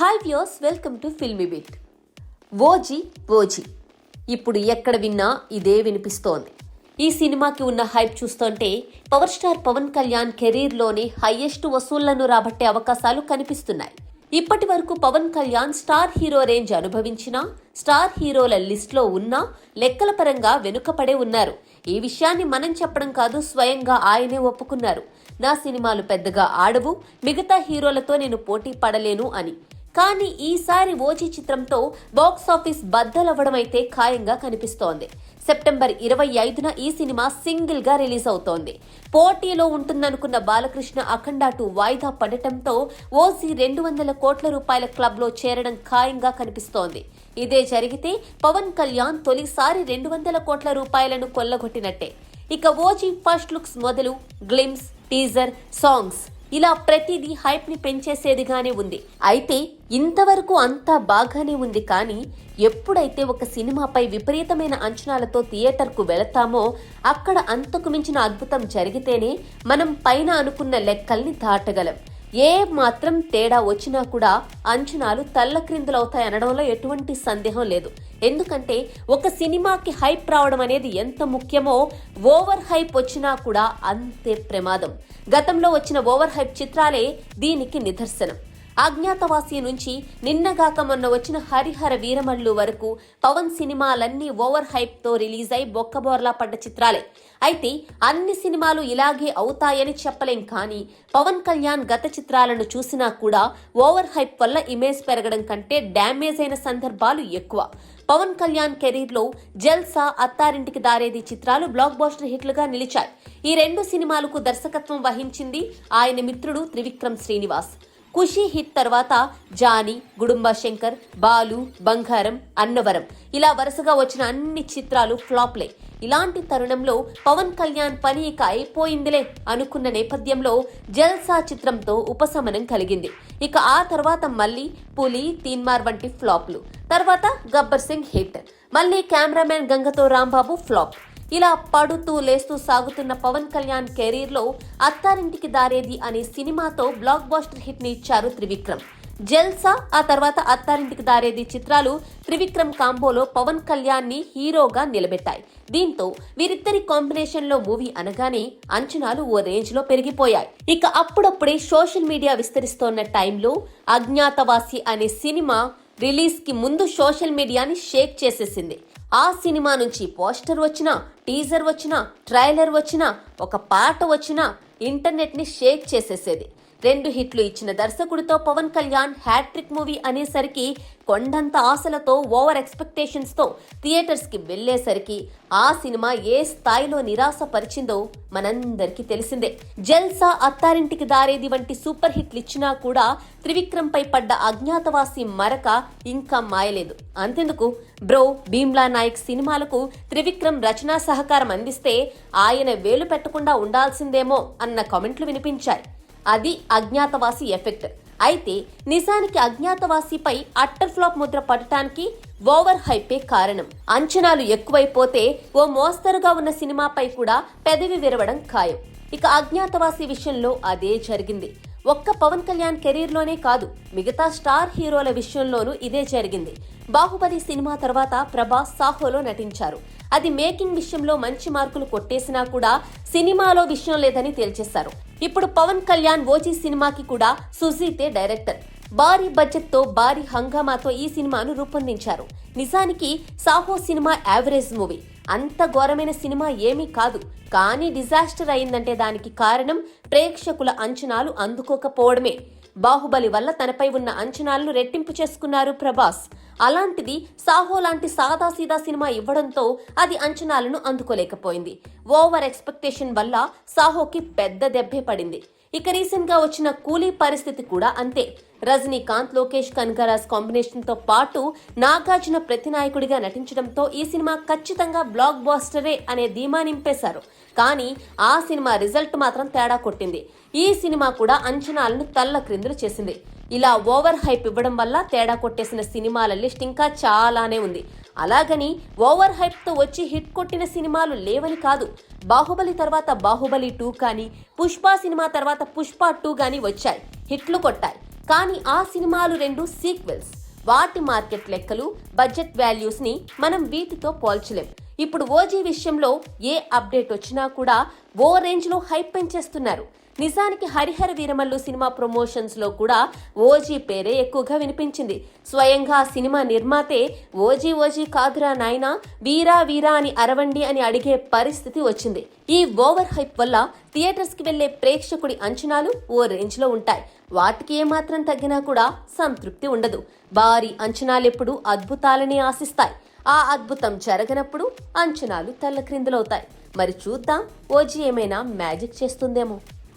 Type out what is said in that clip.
Hi views welcome to filmy bit OG OG. ఇప్పుడు ఎక్కడ విన్నా ఇదే వినిపిస్తోంది. ఈ సినిమాకి ఉన్న హైప్ చూస్తుంటే పవర్ స్టార్ పవన్ కళ్యాణ్ కెరీర్లోనే హైయెస్ట్ వసూళ్ళను రాబట్టే అవకాశాలు కనిపిస్తున్నాయి. ఇప్పటి వరకు Pawan Kalyan star hero range అనుభవించినా star హీరోల లిస్ట్లో ఉన్నా లెక్కల పరంగా వెనుకపడే ఉన్నారు. ఈ విషయాన్ని మనం చెప్పడం కాదు స్వయంగా ఆయనే ఒప్పుకున్నారు. నా సినిమాలు పెద్దగా ఆడవు మిగతా హీరోలతో నేను పోటీ పడలేను అని. కానీ ఈసారి ఓజీ చిత్రంతో బాక్స్ ఆఫీస్ బద్దలవ్వడం అయితే ఖాయంగా కనిపిస్తోంది. సెప్టెంబర్ ఇరవై ఐదున ఈ సినిమా సింగిల్గా రిలీజ్ అవుతోంది. పోటీలో ఉంటుందనుకున్న బాలకృష్ణ అఖండ టూ వాయిదా పడటంతో ఓజీ రెండు వందల కోట్ల రూపాయల క్లబ్లో చేరడం ఖాయంగా కనిపిస్తోంది. ఇదే జరిగితే పవన్ కళ్యాణ్ తొలిసారి రెండు వందల కోట్ల రూపాయలను కొల్లగొట్టినట్టే. ఇక ఓజీ ఫస్ట్ లుక్స్ మొదలు గ్లిమ్స్ టీజర్ సాంగ్స్. ఇలా ప్రతిదీ హైప్ని పెంచేసేదిగానే ఉంది. అయితే ఇంతవరకు అంతా బాగానే ఉంది కానీ ఎప్పుడైతే ఒక సినిమాపై విపరీతమైన అంచనాలతో థియేటర్కు వెళతామో అక్కడ అంతకు మించిన అద్భుతం జరిగితేనే మనం పైన అనుకున్న లెక్కల్ని దాటగలం. ఏ మాత్రం తేడా వచ్చినా కూడా అంచనాలు తల్లక్రిందులవుతాయి అనడంలో ఎటువంటి సందేహం లేదు. ఎందుకంటే ఒక సినిమాకి హైప్ రావడం అనేది ఎంత ముఖ్యమో ఓవర్ హైప్ వచ్చినా కూడా అంతే ప్రమాదం. గతంలో వచ్చిన ఓవర్ హైప్ చిత్రాలే దీనికి నిదర్శనం. అజ్ఞాతవాసి నుంచి నిన్నగాక మొన్న వచ్చిన హరిహర వీరమల్లు వరకు పవన్ సినిమాలన్నీ ఓవర్ హైప్తో రిలీజ్ అయి బొక్కబోర్లా పడ్డ చిత్రాలే. అయితే అన్ని సినిమాలు ఇలాగే అవుతాయని చెప్పలేం కానీ పవన్ కళ్యాణ్ గత చిత్రాలను చూసినా కూడా ఓవర్ హైప్ వల్ల ఇమేజ్ పెరగడం కంటే డ్యామేజ్ అయిన సందర్భాలు ఎక్కువ. పవన్ కళ్యాణ్ కెరీర్లో జల్సా అత్తారింటికి దారేది చిత్రాలు బ్లాక్ బాస్టర్ హిట్లుగా నిలిచాయి. ఈ రెండు సినిమాలకు దర్శకత్వం వహించింది ఆయన మిత్రుడు త్రివిక్రమ్ శ్రీనివాస్. ఖుషి హిట్ తర్వాత జానీ గుడుంబ శంకర్ బాలు బంగారం అన్నవరం. ఇలా వరుసగా వచ్చిన అన్ని చిత్రాలు ఫ్లాప్లే. ఇలాంటి తరుణంలో పవన్ కళ్యాణ్ పని ఇక అయిపోయిందిలే అనుకున్న నేపథ్యంలో జల్సా చిత్రంతో ఉపశమనం కలిగింది. ఇక ఆ తర్వాత మళ్ళీ పులి తీన్మార్ వంటి ఫ్లాప్లు. తర్వాత గబ్బర్ సింగ్ హిట్. మళ్ళీ కెమెరామెన్ గంగతో రాంబాబు ఫ్లాప్. ఇలా పడుతూ లేస్తూ సాగుతున్న పవన్ కళ్యాణ్ కెరీర్లో అత్తారింటికి దారేది అనే సినిమాతో బ్లాక్ బాస్టర్ హిట్ని ఇచ్చారు త్రివిక్రమ్. జల్సా ఆ తర్వాత అత్తారింటికి దారేది చిత్రాలు త్రివిక్రమ్ కాంబోలో పవన్ కళ్యాణ్ని హీరోగా నిలబెట్టాయి. దీంతో వీరిద్దరి కాంబినేషన్లో మూవీ అనగానే అంచనాలు ఓ రేంజ్లో పెరిగిపోయాయి. ఇక అప్పుడప్పుడే సోషల్ మీడియా విస్తరిస్తోన్న టైంలో అజ్ఞాతవాసి అనే సినిమా రిలీజ్కి ముందు సోషల్ మీడియాని షేక్ చేసేసింది. ఆ సినిమా నుంచి పోస్టర్ వచ్చినా టీజర్ వచ్చినా ట్రైలర్ వచ్చినా ఒక పాట వచ్చినా ఇంటర్నెట్ని షేక్ చేసేసేది. రెండు హిట్లు ఇచ్చిన దర్శకుడితో Pawan Kalyan hat trick movie అనేసరికి కొండంత ఆశలతో ఓవర్ ఎక్స్పెక్టేషన్స్తో థియేటర్స్కి వెళ్ళేసరికి ఆ సినిమా ఏ స్థాయిలో నిరాశపరిచిందో మనందరికీ తెలిసిందే. జల్సా అత్తారింటికి దారేది వంటి సూపర్ హిట్లు ఇచ్చినా కూడా త్రివిక్రమ్ పై పడ్డ అజ్ఞాతవాసి మరక ఇంకా మాయలేదు. అంతెందుకు? బ్రో భీమ్లా నాయక్ సినిమాలకు త్రివిక్రమ్ రచనా సహకారం అందిస్తే ఆయన వేలు పెట్టకుండా ఉండాల్సిందేమో అన్న కామెంట్లు వినిపించాయి. అది అజ్ఞాతవాసి ఎఫెక్ట్. అయితే నిజానికి అజ్ఞాతవాసిపై అట్టర్ ఫ్లాప్ ముద్ర పడటానికి ఓవర్ హైపే కారణం. అంచనాలు ఎక్కువైపోతే ఓ మోస్తరుగా ఉన్న సినిమాపై కూడా పెదవి విరవడం ఖాయం. ఇక అజ్ఞాతవాసి విషయంలో అదే జరిగింది. ఒక్క పవన్ కళ్యాణ్ కెరీర్లోనే కాదు మిగతా స్టార్ హీరోల విషయంలోనూ ఇదే జరిగింది. బాహుబలి సినిమా తర్వాత ప్రభాస్ సాహోలో నటించారు. అది మేకింగ్ విషయంలో మంచి మార్కులు కొట్టేసినా కూడా సినిమాలో విషయం లేదని తేల్చేశారు. ఇప్పుడు పవన్ కళ్యాణ్ ఓజీ సినిమాకి కూడా సుజీతే డైరెక్టర్. భారీ బడ్జెట్తో భారీ హంగామాతో ఈ సినిమాను రూపొందించారు. నిజానికి సాహో సినిమా యావరేజ్ మూవీ. అంత ఘోరమైన సినిమా ఏమీ కాదు. కానీ డిజాస్టర్ అయిందంటే దానికి కారణం ప్రేక్షకుల అంచనాలు అందుకోకపోవడమే. బాహుబలి వల్ల తనపై ఉన్న అంచనాలను రెట్టింపు చేసుకున్నారు ప్రభాస్. అలాంటిది సాహో లాంటి సాదాసీదా సినిమా ఇవ్వడంతో అది అంచనాలను అందుకోలేకపోయింది. ఓవర్ ఎక్స్పెక్టేషన్ వల్ల సాహోకి పెద్ద దెబ్బే పడింది. ఇక రీసెంట్గా వచ్చిన కూలీ పరిస్థితి కూడా అంతే. రజనీకాంత్ లోకేష్ కనకరాజ్ కాంబినేషన్తో పాటు నాగార్జున ప్రతినాయకుడిగా నటించడంతో ఈ సినిమా ఖచ్చితంగా బ్లాక్ బాస్టరే అనే ధీమా నింపేశారు. కానీ ఆ సినిమా రిజల్ట్ మాత్రం తేడా కొట్టింది. ఈ సినిమా కూడా అంచనాలను తల్ల క్రిందులు చేసింది. ఇలా ఓవర్ హైప్ ఇవ్వడం వల్ల తేడా కొట్టేసిన సినిమాల లిస్ట్ ఇంకా చాలానే ఉంది. అలాగని ఓవర్ హైప్తో వచ్చి హిట్ కొట్టిన సినిమాలు లేవని కాదు. బాహుబలి తర్వాత బాహుబలి టూ కానీ పుష్ప సినిమా తర్వాత పుష్ప టూ కానీ వచ్చాయి. హిట్లు కొట్టాయి. కానీ ఆ సినిమాలు రెండు సీక్వెల్స్ వాటి మార్కెట్ లెక్కలు బడ్జెట్ వాల్యూస్ని మనం వీటితో పోల్చలేం. ఇప్పుడు ఓజీ విషయంలో ఏ అప్డేట్ వచ్చినా కూడా ఓ రేంజ్లో హైప్ పెంచేస్తున్నారు. నిజానికి హరిహర వీరమల్లు సినిమా ప్రమోషన్స్లో కూడా ఓజీ పేరే ఎక్కువగా వినిపించింది. స్వయంగా సినిమా నిర్మాతే ఓజీ ఓజీ కాదురా నాయనా వీరా వీరా అని అరవండి అని అడిగే పరిస్థితి వచ్చింది. ఈ ఓవర్ హైప్ వల్ల థియేటర్స్కి వెళ్ళే ప్రేక్షకుడి అంచనాలు ఓ రేంజ్లో ఉంటాయి. వాటికి ఏమాత్రం తగ్గినా కూడా సంతృప్తి ఉండదు. భారీ అంచనాలెప్పుడు అద్భుతాలని ఆశిస్తాయి. ఆ అద్భుతం జరగనప్పుడు అంచనాలు తల్లక్రిందులవుతాయి. మరి చూద్దాం ఓజీ ఏమైనా మ్యాజిక్ చేస్తుందేమో.